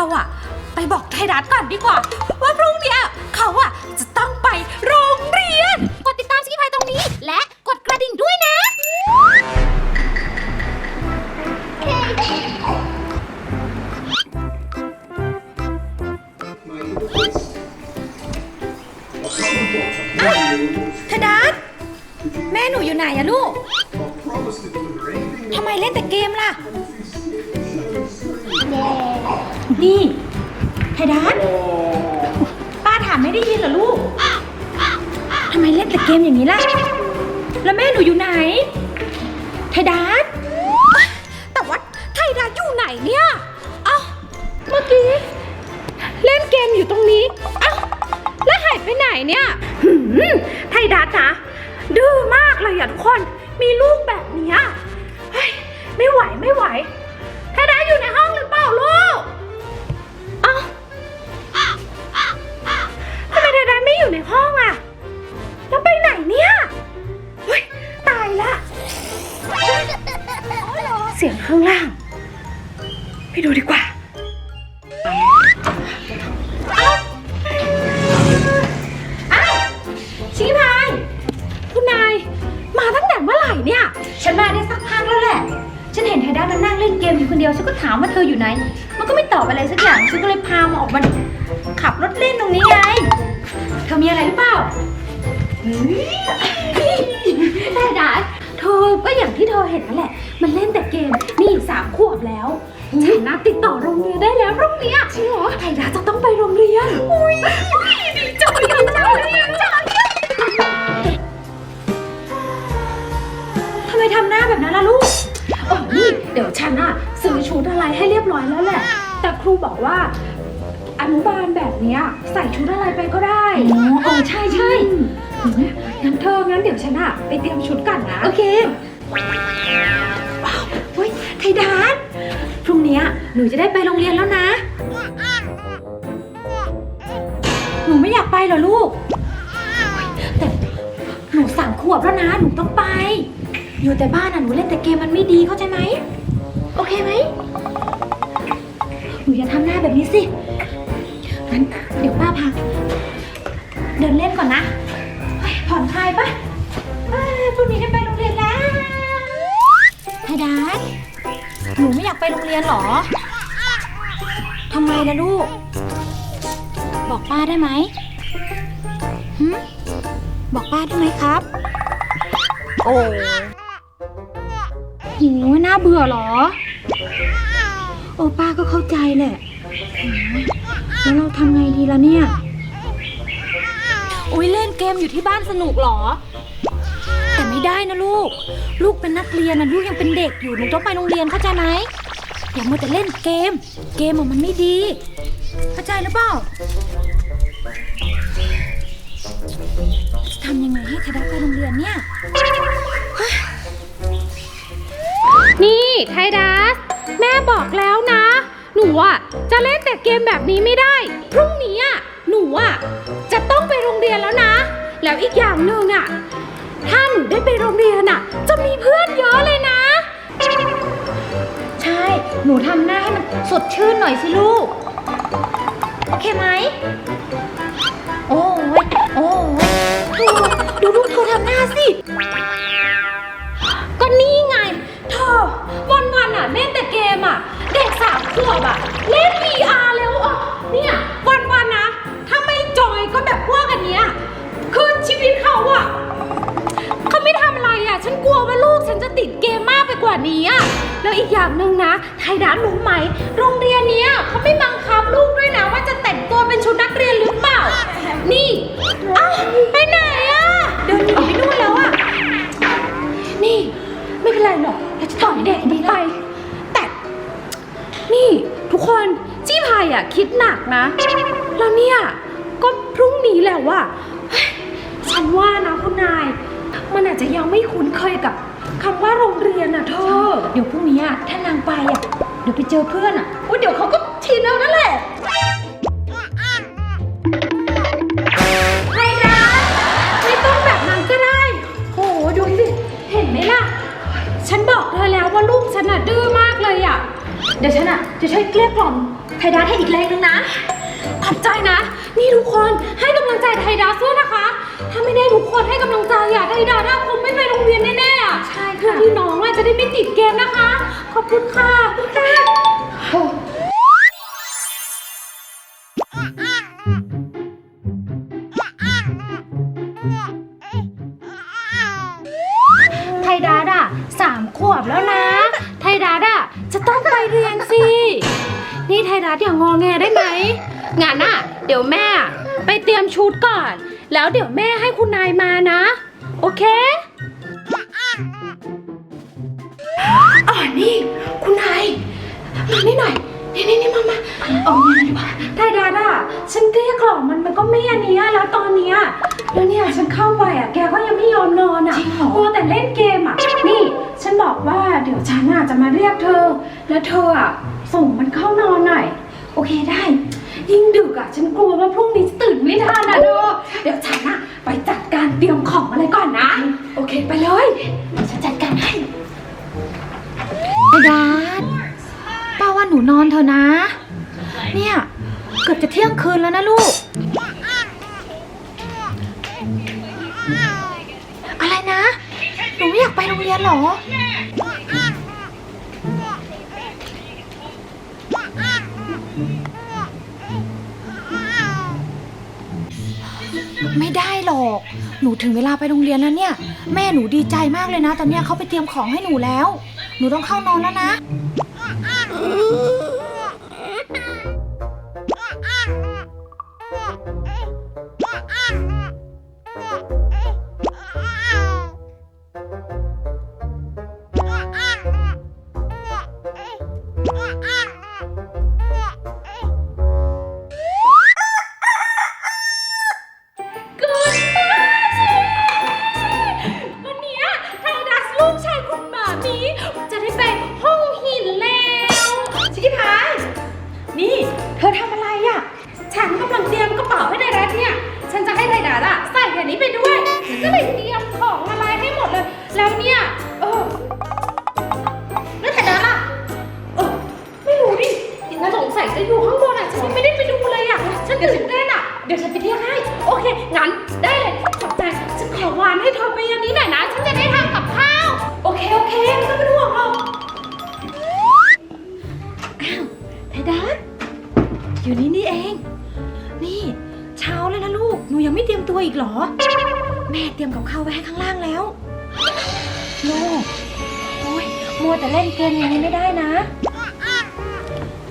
เราอะไปบอกไทยรัฐก่อนดีกว่า ว่าพรุ่งเนี้ยเขาอะจะต้องไปโรงเรียน กดติดตามสกิพายตรงนี้ และกดกระดิ่งด้วยนะไทยรัฐแม่หนูอยู่ไหนอะลูก ทำไมเล่นแต่เกมล่ะ นี่ไทยรัฐป้าถามไม่ได้ยินเหรอลูกทำไมเล่นแต่เกมอย่างนี้ล่ะ แล้วแม่หนูอยู่ไหน ไทยดัสแต่ว่าไทยดัสอยู่ไหนเนี่ย เอ้า เมื่อกี้ เล่นเกมอยู่ตรงนี้ เอ้า แล้วหายไปไหนเนี่ยหืมไทยดัสนะดื้อมากเลยอะทุกคน มีลูกแบบเนี้ยเฮ้ยไม่ไหวไม่ไหว เมื่อไหร่เนี่ย ฉันมาได้สักพักแล้วแหละ ฉันเห็นไทด้ามันนั่งเล่นเกมอยู่คนเดียว ฉันก็ถามว่าเธออยู่ไหน มันก็ไม่ตอบอะไรสักอย่าง ฉันก็เลยพามาออกมาขับรถเล่นตรงนี้ไง เธอมีอะไรหรือเปล่าเฮ้ยได้ได้เธอก็อย่างที่เธอเห็นนั่นแหละ มันเล่นแต่เกม นี่สามขวบแล้วฉันนะติดต่อโรงเรียนได้แล้วพรุ่งนี้จริงเหรอไทดาจะต้องไปโรงเรียนอุ้ย ดี๋ยวฉันอะซื้อชุดอะไรให้เรียบร้อยแล้วแหละ แต่ครูบอกว่า อนุบาลแบบเนี้ยใส่ชุดอะไรไปก็ได้อ๋อเออใช่ใช่งั้นเธองั้นเดี๋ยวฉันอะไปเตรียมชุดกันนะ โอเคว้าวเฮ้ยไทยดานพรุ่งนี้หนูจะได้ไปโรงเรียนแล้วนะ หนูไม่อยากไปเหรอลูก แต่หนูสามขวบแล้วนะ หนูต้องไป อยู่แต่บ้านอะหนูเล่นแต่เกมมันไม่ดีเข้าใจไหม โอเคไหมหนูอย่าทำหน้าแบบนี้สิงั้นเดี๋ยวป้าพาเดินเล่นก่อนนะเฮ้ยผ่อนคลายปะเอ้ยพรุ่งนี้ได้ไปโรงเรียนแล้วไฮดาสหนูไม่อยากไปโรงเรียนเหรอทำไมล่ะลูก บอกป้าได้ไหมหึบอกป้าได้ไหมครับ โอ้โหน่าเบื่อเหรอ โอ้ป้าก็เข้าใจแหละโอ้ยแล้วเราทำไงดีล่ะเนี่ยอุ้ยเล่นเกมอยู่ที่บ้านสนุกเหรอ แต่ไม่ได้นะลูก ลูกเป็นนักเรียนนะลูกยังเป็นเด็กอยู่หนูต้องไปโรงเรียนเข้าใจไหมอย่ามัวแต่เล่นเกม เกมอะมันไม่ดี เข้าใจหรือเปล่าจะทำยังไงให้คาดาไปโรงเรียนเนี่ย นี่ไทดัส แม่บอกแล้วนะ หนูอะจะเล่นแต่เกมแบบนี้ไม่ได้ พรุ่งนี้อะหนูอะจะต้องไปโรงเรียนแล้วนะ แล้วอีกอย่างหนึ่งอะถ้าหนูได้ไปโรงเรียนอะ จะมีเพื่อนเยอะเลยนะ ใช่ หนูทำหน้าให้มันสดชื่นหน่อยสิลูก โอเคไหม โอ้ยโอ้ยดูดูลูกเธอทำหน้าสิ สามขวบอะเล่น VR แล้วอะเนี่ยวันวันๆนะ ถ้าไม่จอยก็แบบพวกอันเนี้ยคือชีวิตเขาอะเขาไม่ทำอะไรอะฉันกลัวว่าลูกฉันจะติดเกมมากไปกว่านี้อะแล้วอีกอย่างหนึ่งนะ ไทยดันรู้ไหม โรงเรียนเนี้ยเขาไม่บัง ไม่คุ้นเคยกับคำว่าโรงเรียนอะเธอ เดี๋ยวพรุ่งนี้อะถ้านางไปอะ เดี๋ยวไปเจอเพื่อนอะอุ๊เดี๋ยวเขาก็ชินแล้วนั่นแหละไม่นะไม่ต้องแบบนั้นก็ได้โอ้โหดูสิ เห็นไหมล่ะ ฉันบอกเธอแล้วว่าลูกฉันอะดื้อมากเลยอะ เดี๋ยวฉันอะจะช่วยเกลี้ยกล่อมไพดาให้อีกแรงนึงนะ ขอบใจนะ นี่ทุกคนให้กำลังใจไทยดัสด้วยนะคะ ถ้าไม่ได้ทุกคนให้กำลังใจอะไทยดัสอะคงไม่ไปโรงเรียนแน่ๆอะใช่ค่ะพี่น้องอะจะได้ไม่ติดเกมนะคะ ขอบคุณค่ะโอ้ไทยดัสอะสามขวบแล้วนะ ไทยดัสอะจะต้องไปเรียนสิ นี่ไทยดัสอย่างงอแงได้ไหม งั้นอะเดี๋ยวแม่ ไปเตรียมชุดก่อน แล้วเดี๋ยวแม่ให้คุณนายมานะ โอเคอ๋อนี่ คุณนายมานี่หน่อย นี่นี่นี่มามาเอาเงินดีกว่าไทยดัสอะฉันเกลี้ยกล่อมมันมันก็ไม่อันเนี้ยแล้วตอนเนี้ยแล้วเนี่ยฉันเข้าไปอะแกก็ยังไม่ยอมนอนอะจริงเหรอมัวแต่เล่นเกมอะนี่ ฉันบอกว่าเดี๋ยวฉันอะจะมาเรียกเธอ แล้วเธออะส่งมันเข้านอนหน่อย โอเคได้ ยิ่งดึกอะฉันกลัวว่าพรุ่งนี้จะตื่นไม่ทันอะเธอเดี๋ยวฉันอะไปจัดการเตรียมของอะไรก่อนนะ โอเคไปเลยเดี๋ยวฉันจัดการให้ไอ้ดาดป้าว่าหนูนอนเถอะนะ เนี่ยเกือบจะเที่ยงคืนแล้วนะลูก อะไรนะ หนูไม่อยากไปโรงเรียนเหรอ ไม่ได้หรอก หนูถึงเวลาไปโรงเรียนแล้วเนี่ย แม่หนูดีใจมากเลยนะ ตอนเนี้ยเขาไปเตรียมของให้หนูแล้ว หนูต้องเข้านอนแล้วนะ อันนี้ไปด้วยก็เลยเตรียมของอะไรให้หมดเลย แล้วเนี่ย เออแล้วไทดัสอะเออไม่รู้ดิน่าสงสัยจะอยู่ข้างบนอะฉันยังไม่ได้ไปดูเลยอะฉันตื่นเต้นอะ เดี๋ยวฉันไปเที่ยวให้ โอเค งั้นได้เลยขอบใจฉันขอวานให้เธอไปอันนี้หน่อยนะ ฉันจะได้ทำกับข้าว โอเค โอเคไม่ต้องเป็นห่วงหรอกอ้าวไทดัสอยู่นี่นี่เอง ยังไม่เตรียมตัวอีกเหรอ แม่เตรียมกับข้าวไว้ให้ข้างล่างแล้วลูกโอ้ยมัวแต่เล่นเกมอย่างนี้ไม่ได้นะ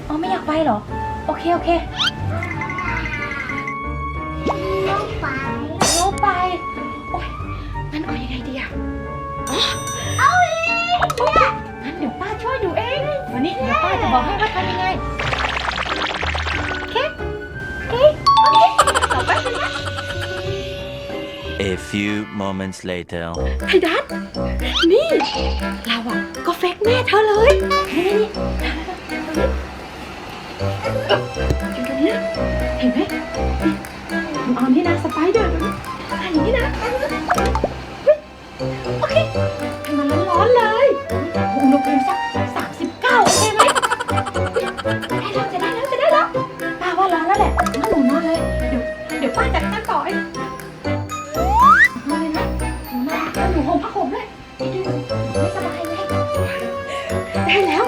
อ๋อไม่อยากไปเหรอ โอเค โอเคลูกไปลูกไปโอ๊ยงั้นเอายังไงดีอะอ๋อเอาเองงั้นเดี๋ยวป้าช่วยดูเอง วันนี้เดี๋ยวป้าจะบอกให้ว่าทำยังไง A few moments later. ไทดัสนี่ เราอะก็เฟกแม่เธอเลยนี่นี่นี่ตรงนี้เห็นไหมนี่เอานี่นะสไปเดอร์อะอย่างนี้นะโอเคให้มันร้อนๆเลยอุณหภูมิสัก ได้แล้ว